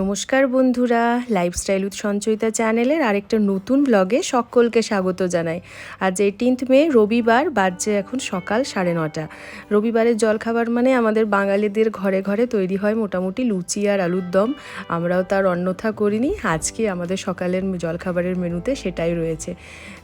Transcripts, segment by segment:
নমস্কার বন্ধুরা lifestyle with Sanchayita চ্যানেলের আরেকটা নতুন ব্লগে সকলকে স্বাগত জানাই। আজ এইটিন্থ মে, রবিবার, বাজছে এখন সকাল সাড়ে নটা। রবিবারের জলখাবার মানে আমাদের বাঙালিদের ঘরে ঘরে তৈরি হয় মোটামুটি লুচি আর আলুর দম। আমরাও তার অন্যথা করিনি, আজকে আমাদের সকালের জলখাবারের মেনুতে সেটাই রয়েছে।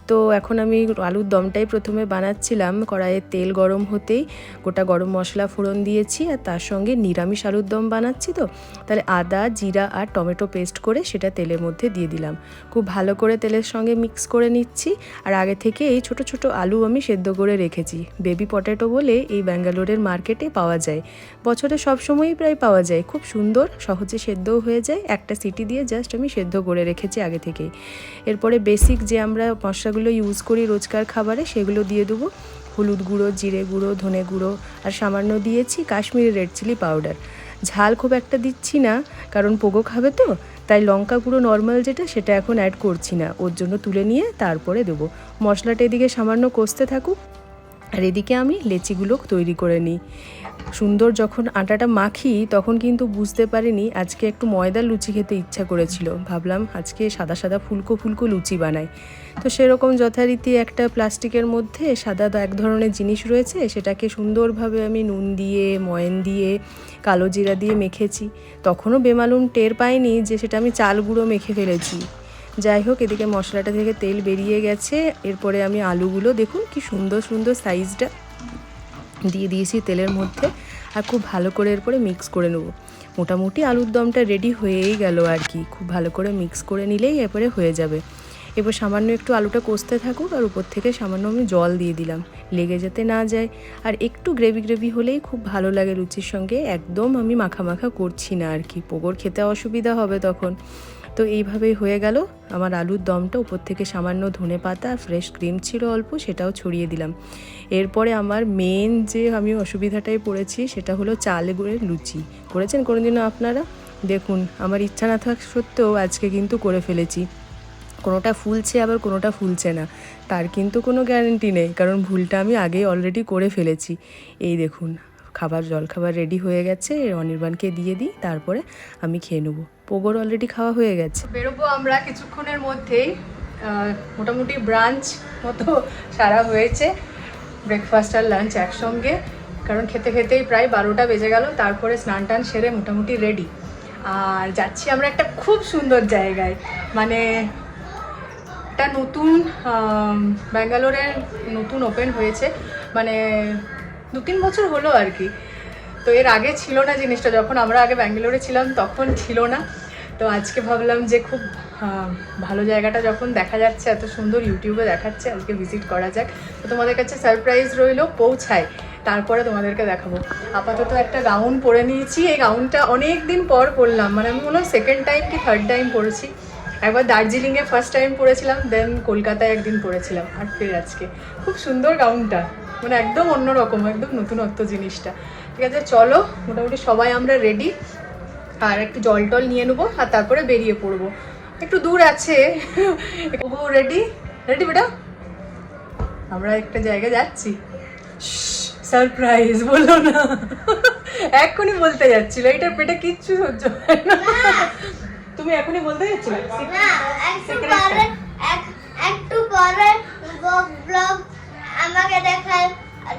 তো এখন আমি আলুর দমটাই প্রথমে বানাচ্ছিলাম। কড়াইয়ে তেল গরম হতেই গোটা গরম মশলা ফোড়ন দিয়েছি আর তার সঙ্গে নিরামিষ আলুর দম বানাচ্ছি তো। তাহলে আদা, জিরা আর টমেটো পেস্ট করে সেটা তেলের মধ্যে দিয়ে দিলাম। খুব ভালো করে তেলের সঙ্গে মিক্স করে নিচ্ছি আর আগে থেকে এই ছোট ছোট আলু আমি সেদ্ধ করে রেখেছি। বেবি পটেটো বলে এই ব্যাঙ্গালোরের মার্কেটে পাওয়া যায়। বছরে সব সময়ই প্রায় পাওয়া যায়। খুব সুন্দর, সহজে সেদ্ধও হয়ে যায়। একটা সিটি দিয়ে জাস্ট আমি সেদ্ধ করে রেখেছি আগে থেকেই। এরপরে বেসিক যে আমরা মশলাগুলো ইউজ করি রোজকার খাবারে, সেগুলো দিয়ে দেবো। হলুদ গুঁড়ো, জিরে গুঁড়ো, ধনে গুঁড়ো আর সামান্য দিয়েছি কাশ্মীরি রেড চিলি পাউডার ঝাল খুব একটা দিচ্ছি না, কারণ পোগো খাবে তো, তাই লঙ্কা গুঁড়ো নর্মাল যেটা, সেটা এখন অ্যাড করছি না। ওর জন্য তুলে নিয়ে তারপরে দেবো। মশলাটা এদিকে সামান্য কষতে থাকুক। আর এদিকে আমি লেচিগুলো তৈরি করে নিই। সুন্দর যখন আটাটা মাখি, তখন কিন্তু বুঝতে পারিনি আজকে একটু ময়দার লুচি খেতে ইচ্ছা করেছিল। ভাবলাম আজকে সাদা সাদা ফুলকো ফুলকো লুচি বানাই। তো সেরকম যথারীতি একটা প্লাস্টিকের মধ্যে সাদা এক ধরনের জিনিস রয়েছে, সেটাকে সুন্দরভাবে আমি নুন দিয়ে, ময়ন দিয়ে, কালো জিরা দিয়ে মেখেছি। তখনও বেমালুম টের পাইনি যে সেটা আমি চাল গুঁড়ো মেখে ফেলেছি। যাই হোক, এদিকে মশলাটা থেকে তেল বেরিয়ে গেছে। এরপরে আমি আলুগুলো, দেখুন কি সুন্দর সুন্দর সাইজটা দিয়ে দিয়েছি তেলের মধ্যে। আর খুব ভালো করে এরপরে মিক্স করে নেব। মোটামুটি আলুর দমটা রেডি হয়েই গেল আর কি। খুব ভালো করে মিক্স করে নিলেই এরপরে হয়ে যাবে। এবার সামান্য একটু আলুটা কষতে থাকুক আর উপর থেকে সামান্য আমি জল দিয়ে দিলাম। লেগে যেতে না যায়। আর একটু গ্রেভি গ্রেভি হলেই খুব ভালো লাগে লুচির সঙ্গে। একদম আমি মাখা মাখা করছি না আর কি। পোগোর খেতে অসুবিধা হবে তখন। তো এইভাবেই হয়ে গেল। আমার আলুর দমটা উপর থেকে সামান্য ধনে পাতা ফ্রেশ ক্রিম ছিল অল্প, সেটাও ছড়িয়ে দিলাম। এরপরে আমার মেন যে আমি অসুবিধাটাই পড়েছি, সেটা হলো চাল গুঁড়ের লুচি। করেছেন কোনোদিনও আপনারা? দেখুন, আমার ইচ্ছা না থাক সত্ত্বেও আজকে কিন্তু করে ফেলেছি। কোনোটা ফুলছে আবার কোনোটা ফুলছে না, তার কিন্তু কোনো গ্যারেন্টি নেই, কারণ ভুলটা আমি আগেই অলরেডি করে ফেলেছি। এই দেখুন, খাবার, জলখাবার রেডি হয়ে গেছে, অনির্বাণকে দিয়ে দিই, তারপরে আমি খেয়ে নেব। পোগোর অলরেডি খাওয়া হয়ে গেছে। বেরোবো আমরা কিছুক্ষণের মধ্যেই। মোটামুটি ব্রাঞ্চ মতো সারা হয়েছে। ব্রেকফাস্ট আর লাঞ্চ একসঙ্গে। কারণ খেতে খেতেই প্রায় বারোটা বেজে গেল। তারপরে স্নান টান সেরে মোটামুটি রেডি আর যাচ্ছি আমরা একটা খুব সুন্দর জায়গায়। মানে একটা নতুন ব্যাঙ্গালোরে নতুন ওপেন হয়েছে। মানে দু তিন বছর হলো আর কি। তো এর আগে ছিল না জিনিসটা, যখন আমরা আগে ব্যাঙ্গালোরে ছিলাম তখন ছিল না। তো আজকে ভাবলাম যে খুব ভালো জায়গাটা যখন দেখা যাচ্ছে, এত সুন্দর ইউটিউবে দেখাচ্ছে, আজকে ভিজিট করা যাক। তো তোমাদের কাছে সারপ্রাইজ রইল পৌঁছায় তারপরে তোমাদেরকে দেখাবো। আপাতত একটা গাউন পরে নিয়েছি। এই গাউনটা অনেক দিন পর পরলাম। মানে আমি মনে হয় সেকেন্ড টাইম কি থার্ড টাইম পরেছি? একবার দার্জিলিংয়ে ফার্স্ট টাইম পরেছিলাম দেন কলকাতায় একদিন পরেছিলাম। আর ফের আজকে। খুব সুন্দর গাউনটা মানে একদম অন্যরকম, একদম নতুনত্ব জিনিসটা। ঠিক আছে চলো মোটামুটি সবাই আমরা রেডি আর একটু জল টল নিয়ে নেব আর তারপরে বেরিয়ে পড়ব। একটু দূর আছে। রেডি রেডি বেটা? আমরা একটা জায়গায় যাচ্ছি। সারপ্রাইজ বলো না। এক্ষুনি বলতে যাচ্ছিল এটার পেটে কিচ্ছু সহ্য হয় না। তুমি এখনই বলতে যাচ্ছিলে? একটু পরে ব্লগ আমাকে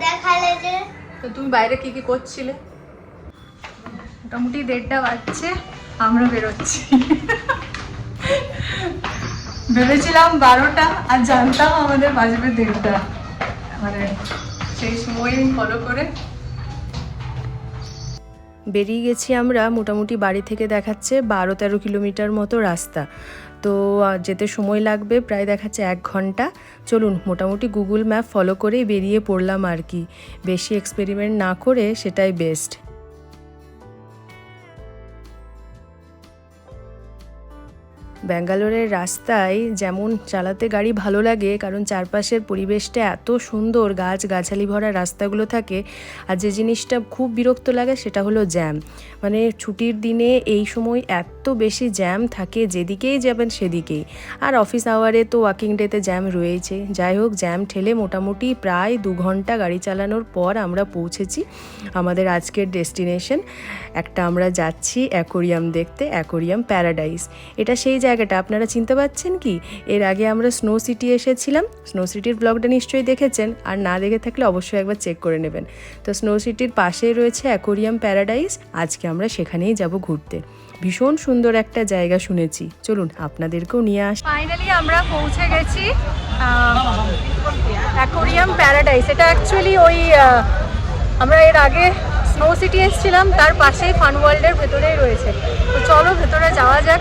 দেখালে যে তো তুমি বাইরে কি কি করছিলে? মোটামুটি দেড়টা বাজছে, আমরা বেরোচ্ছি। ভেবেছিলাম বারোটা আর জানতাম আমাদের বাজবে দেড়টা। মানে সেই সময় ফলো করে। বেরিয়ে গেছি আমরা মোটামুটি বাড়ি থেকে দেখাচ্ছে বারো তেরো কিলোমিটার মতো রাস্তা। তো যেতে সময় লাগবে, প্রায় দেখাচ্ছে এক ঘণ্টা। চলুন, মোটামুটি গুগল ম্যাপ ফলো করেই বেরিয়ে পড়লাম আর কি। বেশি এক্সপেরিমেন্ট না করে সেটাই বেস্ট ব্যাঙ্গালোরের রাস্তায় যেমন চালাতে গাড়ি ভালো লাগে, কারণ চারপাশের পরিবেশটা এত সুন্দর, গাছ গাছালি ভরা রাস্তাগুলো থাকে, আর যে জিনিসটা খুব বিরক্ত লাগে সেটা হলো জ্যাম মানে ছুটির দিনে এই সময় এত এত বেশি জ্যাম থাকে যেদিকেই যাবেন সেদিকেই। আর অফিস আওয়ারে তো ওয়াকিং ডেতে জ্যাম রয়েছে যাই হোক, জ্যাম ঠেলে মোটামুটি প্রায় দু ঘণ্টা গাড়ি চালানোর পর আমরা পৌঁছেছি আমাদের আজকের ডেস্টিনেশন। একটা আমরা যাচ্ছি অ্যাকোরিয়াম দেখতে, অ্যাকোরিয়াম প্যারাডাইস। এটা সেই জায়গাটা, আপনারা চিনতে পারছেন কি? এর আগে আমরা স্নো সিটি এসেছিলাম। স্নো সিটির ব্লগটা নিশ্চয়ই দেখেছেন। আর না দেখে থাকলে অবশ্যই একবার চেক করে নেবেন। তো স্নো সিটির পাশেই রয়েছে অ্যাকোরিয়াম প্যারাডাইস। আজকে আমরা সেখানেই যাব ঘুরতে। ভীষণ সুন্দর একটা জায়গা শুনেছি। চলুন, আপনাদেরকেও নিয়ে আস ফাইনালি আমরা পৌঁছে গেছি অ্যাকোরিয়াম প্যারাডাইস। এটা অ্যাকচুয়ালি ওই আমরা এর আগে স্নো সিটি এসেছিলাম, তার পাশেই ফান ওয়ার্ল্ডের ভেতরেই রয়েছে। তো চলো, ভেতরে যাওয়া যাক।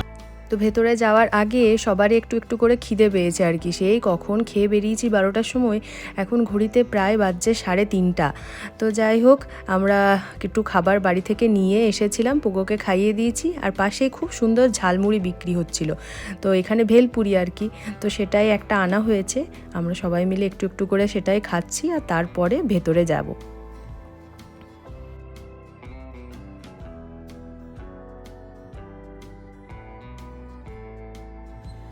তো ভেতরে যাওয়ার আগে সবারই একটু একটু করে খিদে পেয়েছে আর কি। সেই কখন খেয়ে বেরিয়েছি বারোটার সময়, এখন ঘড়িতে প্রায় বাজছে সাড়ে তিনটা। তো যাই হোক, আমরা একটু খাবার বাড়ি থেকে নিয়ে এসেছিলাম, পোগোকে খাইয়ে দিয়েছি আর পাশেই খুব সুন্দর ঝালমুড়ি বিক্রি হচ্ছিল। তো এখানে ভেলপুরি আর কি, তো সেটাই একটা আনা হয়েছে। আমরা সবাই মিলে একটু একটু করে সেটাই খাচ্ছি আর তারপরে ভেতরে যাব।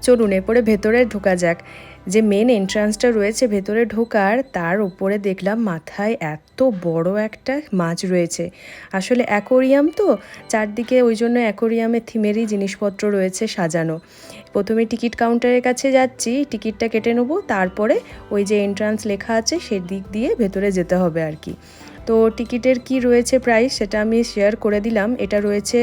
চলুন এরপরে ভেতরে ঢোকা যাক। যে মেন এন্ট্রান্সটা রয়েছে ভেতরে ঢোকার, তার উপরে দেখলাম মাথায় এত বড় একটা মাছ রয়েছে। আসলে অ্যাকোরিয়াম তো, চারদিকে ওই জন্য অ্যাকোরিয়ামের থিমেরই জিনিসপত্র রয়েছে সাজানো। প্রথমে টিকিট কাউন্টারের কাছে যাচ্ছি, টিকিটটা কেটে নেব, তারপরে ওই যে এন্ট্রান্স লেখা আছে সেদিক দিয়ে ভেতরে যেতে হবে আর কি। তো টিকিটের কি রয়েছে প্রাইস সেটা আমি শেয়ার করে দিলাম। এটা রয়েছে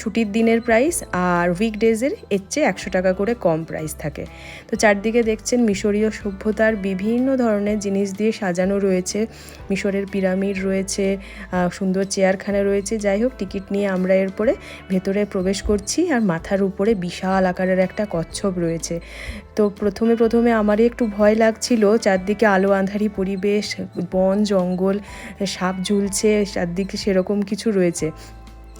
ছুটির দিনের প্রাইস আর উইকডেজের এর চেয়ে একশো টাকা করে কম প্রাইস থাকে। তো চারদিকে দেখছেন মিশরীয় সভ্যতার বিভিন্ন ধরনের জিনিস দিয়ে সাজানো রয়েছে। মিশরের পিরামিড রয়েছে সুন্দর চেয়ারখানা রয়েছে। যাই হোক, টিকিট নিয়ে আমরা এরপরে ভেতরে প্রবেশ করছি আর মাথার উপরে বিশাল আকারের একটা কচ্ছপ রয়েছে। তো প্রথমে প্রথমে আমারই একটু ভয় লাগছিল, চারদিকে আলো আঁধারি পরিবেশ, বন, জঙ্গল, সাপ ঝুলছে, চারদিকে সেরকম কিছু রয়েছে।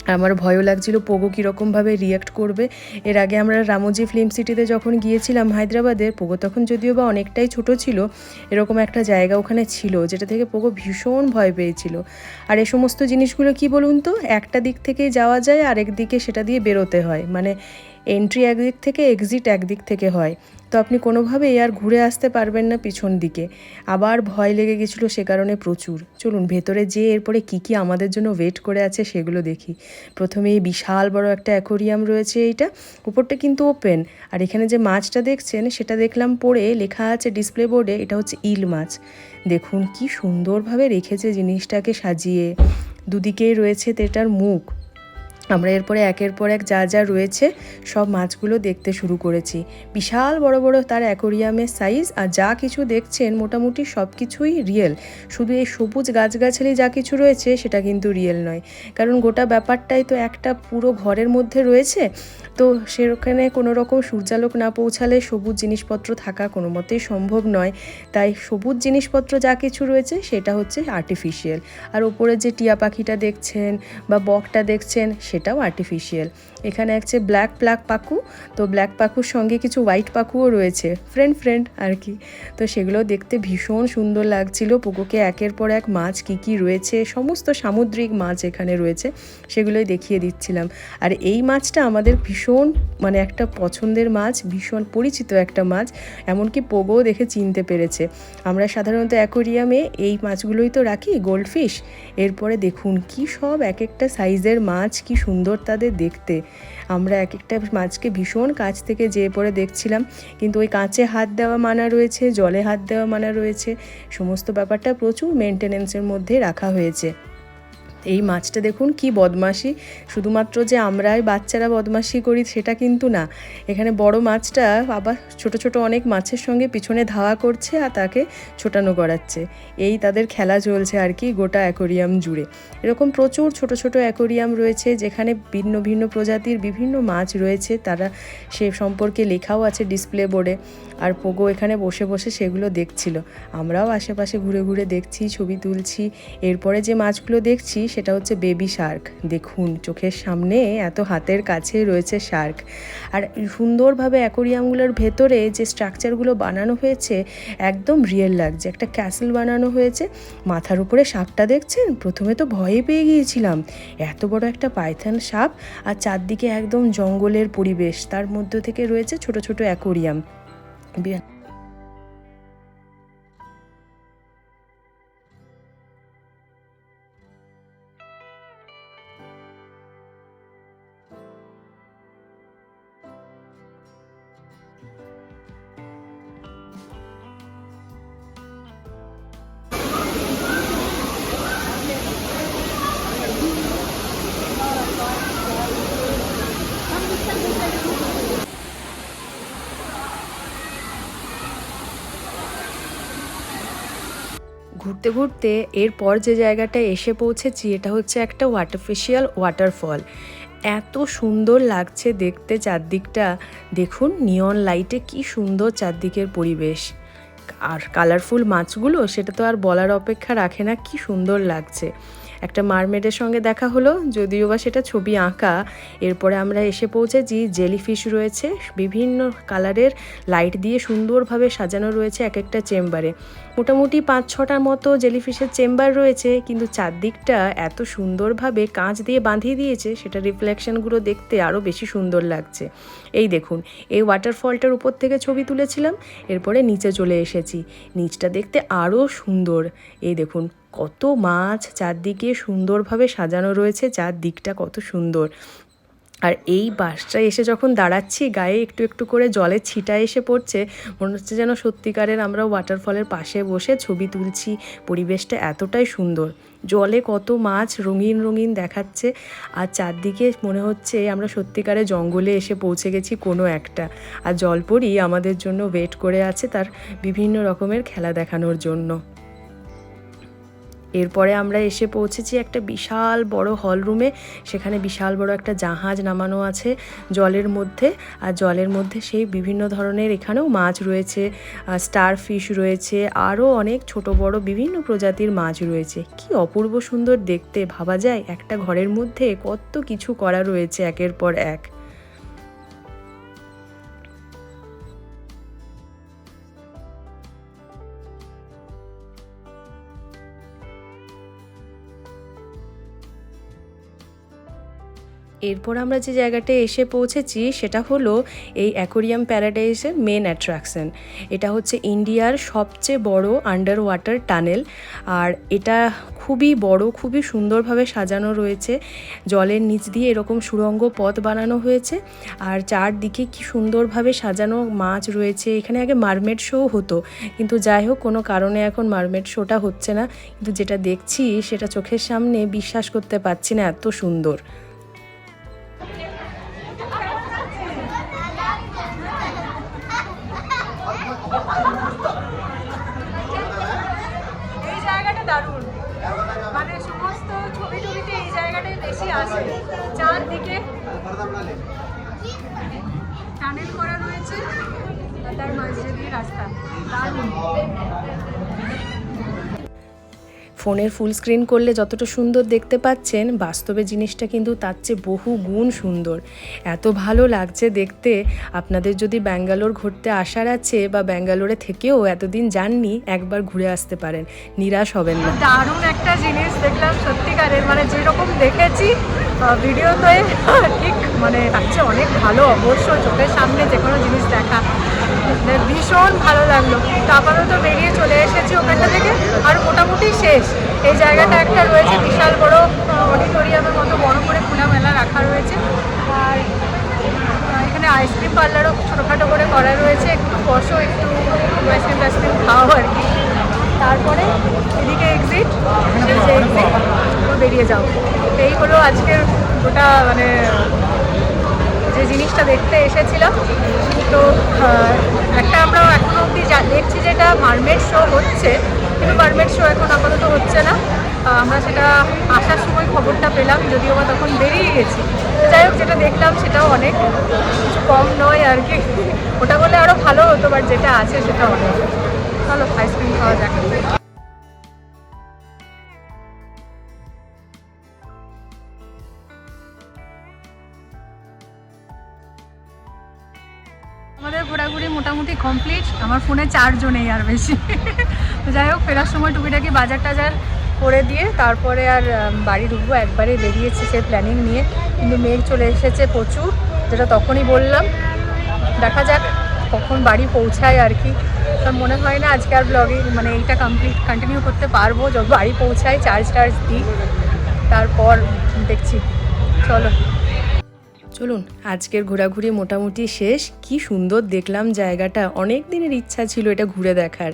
আমার ভয়ও লাগছিল পোগো কীরকমভাবে রিয়াক্ট করবে। এর আগে আমরা রামোজি ফিল্ম সিটিতে যখন গিয়েছিলাম হায়দ্রাবাদে, পোগো তখন যদিও বা অনেকটাই ছোট ছিল, এরকম একটা জায়গা ওখানে ছিল, যেটা থেকে পোগো ভীষণ ভয় পেয়েছিল। আর এ সমস্ত জিনিসগুলো কি বলুন তো, একটা দিক থেকেই যাওয়া যায়, আরেক দিকে সেটা দিয়ে বেরোতে হয়। মানে এন্ট্রি একদিক থেকে এক্সিট একদিক থেকে হয়। তো আপনি কোনোভাবেই আর ঘুরে আসতে পারবেন না পিছন দিকে। আবার ভয় লেগে গেছিল সে কারণে প্রচুর। চলুন ভেতরে যেয়ে এরপরে কী কী আমাদের জন্য ওয়েট করে আছে সেগুলো দেখি। প্রথমে বিশাল বড় একটা অ্যাকোরিয়াম রয়েছে এইটা। উপরটা কিন্তু ওপেন আর এখানে যে মাছটা দেখছেন, সেটা দেখলাম পড়ে লেখা আছে ডিসপ্লে বোর্ডে এটা হচ্ছে ইল মাছ। দেখুন কি সুন্দরভাবে রেখেছে জিনিসটাকে সাজিয়ে। দুদিকেই রয়েছে তেটার মুখ। আমরা এরপরে একের পর এক যা যা রয়েছে, সব মাছগুলো দেখতে শুরু করেছি। বিশাল বড় বড় তার অ্যাকোরিয়ামের সাইজ আর যা কিছু দেখছেন মোটামুটি সব কিছুই রিয়েল। শুধু এই সবুজ গাছগাছালি যা কিছু রয়েছে, সেটা কিন্তু রিয়েল নয়। কারণ গোটা ব্যাপারটাই তো একটা পুরো ঘরের মধ্যে রয়েছে। তো সেখানে কোনো রকম সূর্যালোক না পৌঁছালে সবুজ জিনিসপত্র থাকা কোনো মতেই সম্ভব নয়। তাই সবুজ জিনিসপত্র যা কিছু রয়েছে, সেটা হচ্ছে আর্টিফিশিয়াল আর ওপরে যে টিয়া পাখিটা দেখছেন বা বকটা দেখছেন সেটাও আর্টিফিশিয়াল এখানে আছে ব্ল্যাক ব্ল্যাক পাকু, তো ব্ল্যাক পাকুর সঙ্গে কিছু হোয়াইট পাকুও রয়েছে। ফ্রেন্ড ফ্রেন্ড আর কি। তো সেগুলো দেখতে ভীষণ সুন্দর লাগছিল। পুকুকে একের পর এক মাছ কী কী রয়েছে, সমস্ত সামুদ্রিক মাছ এখানে রয়েছে, সেগুলোই দেখিয়ে দিচ্ছিলাম। আর এই মাছটা আমাদের ভীষণ মানে একটা পছন্দের মাছ, ভীষণ পরিচিত একটা মাছ, এমনকি পোগোও দেখে চিনতে পেরেছে। আমরা সাধারণত অ্যাকোরিয়ামে এই মাছগুলোই তো রাখি, গোল্ডফিশ। এরপরে দেখুন কি সব এক একটা সাইজের মাছ, কি সুন্দর তাদের দেখতে। আমরা এক একটা মাছকে ভীষণ কাছ থেকে যেয়ে পরে দেখছিলাম। কিন্তু ওই কাঁচে হাত দেওয়া মানা রয়েছে, জলে হাত দেওয়া মানা রয়েছে, সমস্ত ব্যাপারটা প্রচুর মেনটেনেন্সের মধ্যে রাখা হয়েছে। এই মাছটা দেখুন কি বদমাশি। শুধুমাত্র যে আমরাই বাচ্চারা বদমাশি করি সেটা কিন্তু না। এখানে বড় মাছটা আবার ছোট ছোট অনেক মাছের সঙ্গে পিছনে ধাওয়া করছে আর তাকে ছোটানো করাচ্ছে। এই তাদের খেলা চলছে আর কি গোটা অ্যাকোরিয়াম জুড়ে। এরকম প্রচুর ছোট ছোট অ্যাকোরিয়াম রয়েছে যেখানে ভিন্ন ভিন্ন প্রজাতির বিভিন্ন মাছ রয়েছে। তারা সে সম্পর্কে লেখাও আছে ডিসপ্লে বোর্ডে। আর পোগো এখানে বসে বসে সেগুলো দেখছিল। আমরাও আশেপাশে ঘুরে ঘুরে দেখছি, ছবি তুলছি। এরপরে যে মাছগুলো দেখছি সেটা হচ্ছে বেবি শার্ক দেখুন, চোখের সামনে এত হাতের কাছে রয়েছে শার্ক আর সুন্দরভাবে অ্যাকোরিয়ামগুলোর ভেতরে যে স্ট্রাকচারগুলো বানানো হয়েছে, একদম রিয়েল লাগছে। একটা ক্যাসেল বানানো হয়েছে, মাথার উপরে সাপটা দেখছেন? প্রথমে তো ভয়ে পেয়ে গিয়েছিলাম। এত বড় একটা পাইথন সাপ আর চারদিকে একদম জঙ্গলের পরিবেশ। তার মধ্য থেকে রয়েছে ছোট ছোট অ্যাকোরিয়াম ঘুরতে ঘুরতে এরপর যে জায়গাটায় এসে পৌঁছেছি, এটা হচ্ছে একটা ওয়াটারফেশিয়াল ওয়াটারফল এত সুন্দর লাগছে দেখতে চারদিকটা। দেখুন নিয়ন লাইটে কি সুন্দর চারদিকের পরিবেশ। আর কালারফুল মাছগুলো, সেটা তো আর বলার অপেক্ষা রাখে না, কি সুন্দর লাগছে। একটা মারমেডের সঙ্গে দেখা হলো, যদিও বা সেটা ছবি আঁকা। এরপরে আমরা এসে পৌঁছেছি, জেলিফিশ রয়েছে, বিভিন্ন কালারের লাইট দিয়ে সুন্দরভাবে সাজানো রয়েছে এক একটা চেম্বারে। মোটামুটি পাঁচ ছটার মতো জেলিফিশের চেম্বার রয়েছে, কিন্তু চারদিকটা এত সুন্দরভাবে কাঁচ দিয়ে বাঁধিয়ে দিয়েছে, সেটা রিফ্লেকশনগুলো দেখতে আরও বেশি সুন্দর লাগছে। এই দেখুন, এই ওয়াটারফলটার উপর থেকে ছবি তুলেছিলাম, এরপরে নিচে চলে এসেছি। নিচটা দেখতে আরও সুন্দর। এই দেখুন কত মাছ চারদিকে সুন্দরভাবে সাজানো রয়েছে, চারদিকটা কত সুন্দর। আর এই বাসটা এসে যখন দাঁড়াচ্ছি, গায়ে একটু একটু করে জলের ছিটা এসে পড়ছে, মনে হচ্ছে যেন সত্যিকারের আমরা ওয়াটারফলের পাশে বসে ছবি তুলছি, পরিবেশটা এতটাই সুন্দর। জলে কত মাছ রঙিন রঙিন দেখাচ্ছে, আর চারদিকে মনে হচ্ছে আমরা সত্যিকারে জঙ্গলে এসে পৌঁছে গেছি কোনো একটা। আর জলপরি আমাদের জন্য ওয়েট করে আছে তার বিভিন্ন রকমের খেলা দেখানোর জন্য। এরপরে আমরা এসে পৌঁছেছি একটা বিশাল বড় হল রুমে। সেখানে বিশাল বড় একটা জাহাজ নামানো আছে জলের মধ্যে। আর জলের মধ্যে সেই বিভিন্ন ধরনের এখানেও মাছ রয়েছে স্টার ফিশ রয়েছে, আরও অনেক ছোট, বড় বিভিন্ন প্রজাতির মাছ রয়েছে। কি অপূর্ব সুন্দর দেখতে, ভাবা যায়? একটা ঘরের মধ্যে কত কিছু করা রয়েছে একের পর এক। এরপর আমরা যে জায়গাটায় এসে পৌঁছেছি সেটা হলো এই অ্যাকোরিয়াম প্যারাডাইসের মেন অ্যাট্রাকশন। এটা হচ্ছে ইন্ডিয়ার সবচেয়ে বড় আন্ডার ওয়াটার টানেল। আর এটা খুবই বড়, খুবই সুন্দরভাবে সাজানো রয়েছে। জলের নিচ দিয়ে এরকম সুড়ঙ্গ পথ বানানো হয়েছে। আর চারদিকে কি সুন্দরভাবে সাজানো মাছ রয়েছে। এখানে আগে মারমেড শো হতো, কিন্তু যাই হোক, কোনো কারণে এখন মারমেড শোটা হচ্ছে না। কিন্তু যেটা দেখছি, সেটা চোখের সামনে বিশ্বাস করতে পারছি না, এত সুন্দর। দারুণ। মানে সমস্ত ছবি টবিতে এই জায়গাটাই বেশি আসে চারদিকে টানেল করা রয়েছে, তার মাঝে দিয়ে রাস্তা। দারুণ। ফোনের ফুল স্ক্রিন করলে যতটা সুন্দর দেখতে পাচ্ছেন, বাস্তবে জিনিসটা কিন্তু তার চেয়ে বহু গুণ সুন্দর। এত ভালো লাগছে দেখতে। আপনাদের যদি ব্যাঙ্গালোর ঘুরতে আসার আছে বা ব্যাঙ্গালোরে থেকেও এতদিন যাননি, একবার ঘুরে আসতে পারেন। নিরাশ হবেন না। দারুণ একটা জিনিস দেখলাম সত্যিকারের। মানে যেরকম দেখেছি ভিডিওতে ঠিক মানে তার চেয়ে অনেক ভালো। অবশ্য চোখের সামনে যে কোনো জিনিস দেখা। ভীষণ ভালো লাগল। তো আপাতত বেরিয়ে চলে এসেছি ওখানটা থেকে। আর মোটামুটি শেষ। এই জায়গাটা একটা রয়েছে বিশাল বড় অডিটোরিয়ামের মতো বড় করে খোলা মেলা রাখা রয়েছে। আর এখানে আইসক্রিম পার্লারও ছোটোখাটো করে করা রয়েছে। একটু বসো একটু আইসক্রিম টাইসক্রিম খাও আর কি। তারপরে এদিকে এক্সিট যে এক্সিট বেরিয়ে যাও। এই হলো আজকের গোটা মানে যে জিনিসটা দেখতে এসেছিলাম, তো একটা আমরা এখনও অবধি যা, দেখছি যেটা মারমেড শো হচ্ছে, কিন্তু মারমেড শো এখন আপাতত হচ্ছে না। আমরা সেটা আসার সময় খবরটা পেলাম, যদিও বা তখন বেরিয়ে গেছি। যাই হোক, যেটা দেখলাম সেটাও অনেক কিছু কম নয় আর কি। ওটা বলে আরও ভালো হতো বাট যেটা আছে সেটা অনেক। চলো আইসক্রিম খাওয়া যাক। ফোনে চার্জও নেই আর বেশি। তো যাই হোক, ফেরার সময় টুকিটাকি বাজার টাজার করে দিয়ে তারপরে আর বাড়ি ঢুকবো। একবারে বেরিয়েছি সে প্ল্যানিং নিয়ে। কিন্তু মেঘ চলে এসেছে প্রচুর, যেটা তখনই বললাম। দেখা যাক কখন বাড়ি পৌঁছায় আর কি। তো মনে হয় না আজকে আর ব্লগে মানে এইটা কমপ্লিট কন্টিনিউ করতে পারব। যখন বাড়ি পৌঁছায় চার্জ টার্জ দিই, তারপর দেখছি। চলো। চলুন, আজকের ঘোরাঘুরি মোটামুটি শেষ। কি সুন্দর দেখলাম জায়গাটা। অনেক দিনের ইচ্ছা ছিল এটা ঘুরে দেখার।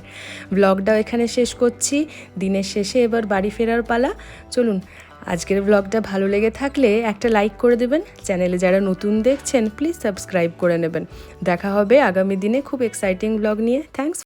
ব্লগটাও এখানে শেষ করছি। দিনের শেষে এবার বাড়ি ফেরার পালা। চলুন, আজকের ব্লগটা ভালো লেগে থাকলে একটা লাইক করে দেবেন। চ্যানেলে যারা নতুন দেখছেন, প্লিজ সাবস্ক্রাইব করে নেবেন। দেখা হবে আগামী দিনে খুব এক্সাইটিং ব্লগ নিয়ে। থ্যাঙ্কস